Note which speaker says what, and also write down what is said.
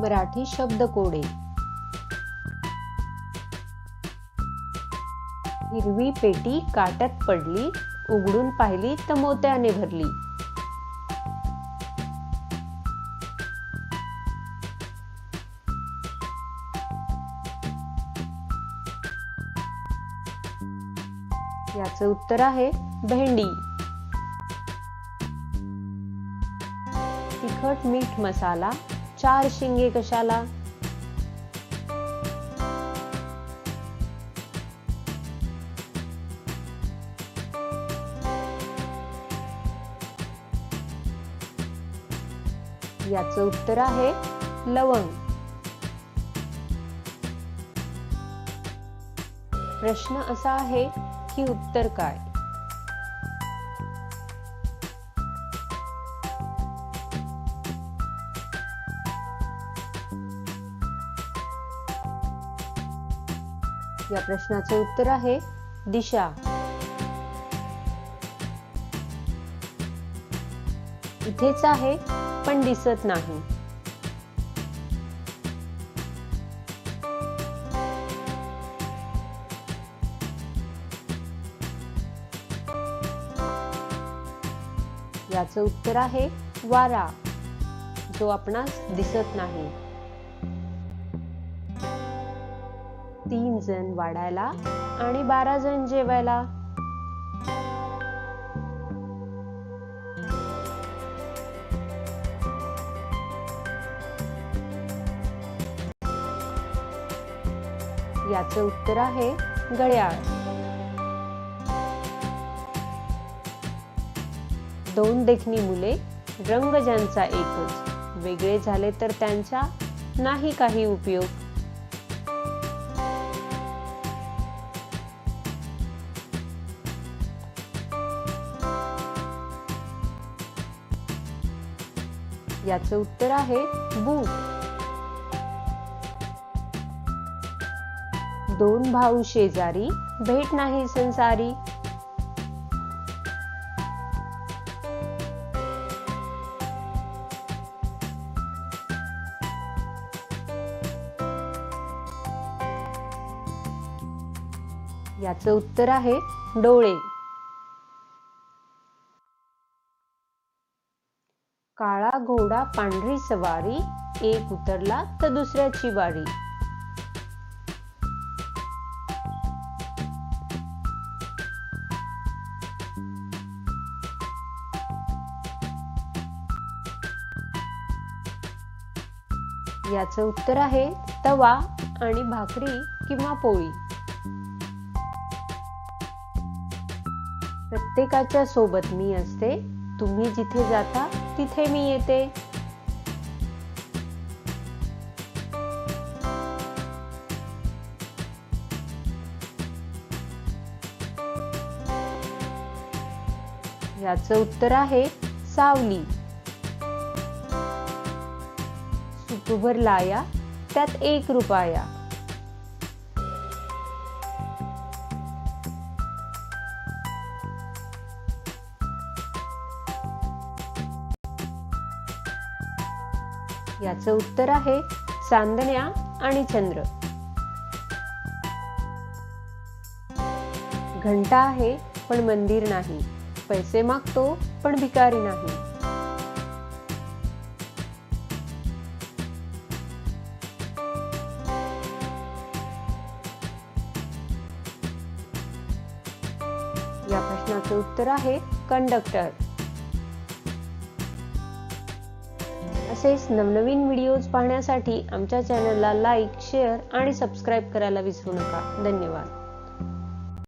Speaker 1: मराठी शब्द कोडे. हिरवी पेटी काटत पडली उघडून पाहिली तर मोत्याने भरली. याचं उत्तर आहे भेंडी. तिखट मीठ मसाला चार शिंगे कशाला? याचं उत्तर आहे लवंग. प्रश्न असा आहे की उत्तर काय? या प्रश्नाचे उत्तर आहे दिशा. इथेच आहे पण दिसत नाही. याचं उत्तर आहे वारा जो आपणास दिसत नाही. तीन जण वाढायला आणि बारा जण जेवायला. याचं उत्तर आहे घड्याळ दोन देखणी मुले रंग ज्यांचा एकच. वेगळे झाले तर त्यांचा नाही काही उपयोग. याचं उत्तर आहे बूट दोन भाऊ शेजारी भेट नाही संसारी. याचं उत्तर आहे डोळे. काळा घोडा पांढरी सवारी एक उतरला तर दुसऱ्याची वारी. याचं उत्तर आहे तवा आणि भाकरी किंवा पोळी. प्रत्येकाच्या सोबत मी असते. तुम्ही जिथे जाता तिथे मी येते. याचं उत्तर आहे सावली. सुतूभर लाया त्यात एक रुपया. याचं उत्तर आहे चांदण्या आणि चंद्र. घंटा आहे पण मंदिर नाही. पैसे मागतो पण भिकारी नाही. या प्रश्नाचं उत्तर आहे कंडक्टर. तसेच नवनवीन व्हिडिओज पाहण्यासाठी आमच्या चॅनलला लाईक शेअर आणि सबस्क्राईब करायला विसरू नका. धन्यवाद.